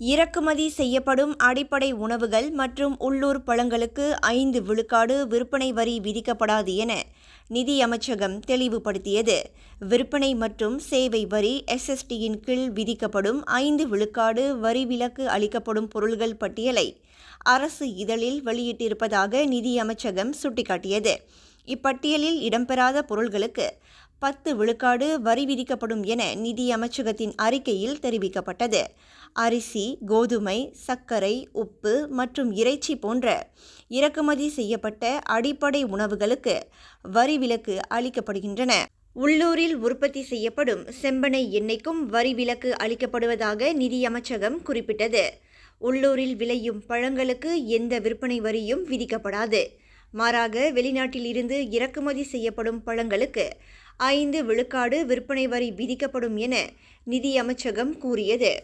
இறக்குமதி செய்யப்படும் அடிப்படை உணவுகள் மற்றும் உள்ளூர் பழங்களுக்கு ஐந்து விழுக்காடு விற்பனை வரி விதிக்கப்படாது என நிதியமைச்சகம் தெளிவுபடுத்தியது. விற்பனை மற்றும் சேவை வரி எஸ்எஸ்டியின் கீழ் விதிக்கப்படும் ஐந்து விழுக்காடு வரி விலக்கு அளிக்கப்படும் பொருள்கள் பட்டியலை அரசு இதழில் வெளியிட்டிருப்பதாக நிதியமைச்சகம் சுட்டிக்காட்டியது. இப்பட்டியலில் இடம்பெறாத பொருள்களுக்கு பத்து விழுக்காடு வரி விதிக்கப்படும் என நிதி அமைச்சகத்தின் அறிக்கையில் தெரிவிக்கப்பட்டது. அரிசி கோதுமை சர்க்கரை உப்பு மற்றும் இறைச்சி போன்ற இறக்குமதி செய்யப்பட்ட அடிப்படை உணவுகளுக்கு வரி விலக்கு அளிக்கப்படுகின்றன. உள்ளூரில் உற்பத்தி செய்யப்படும் செம்பனை எண்ணெய்க்கும் வரி விலக்கு அளிக்கப்படுவதாக நிதியமைச்சகம் குறிப்பிட்டது. உள்ளூரில் விளையும் பழங்களுக்கு எந்த விற்பனை வரியும் விதிக்கப்படாது. மாறாக வெளிநாட்டில் இருந்து இறக்குமதி செய்யப்படும் பழங்களுக்கு ஐந்து விழுக்காடு விற்பனை வரி விதிக்கப்படும் என நிதியமைச்சகம் கூறியது.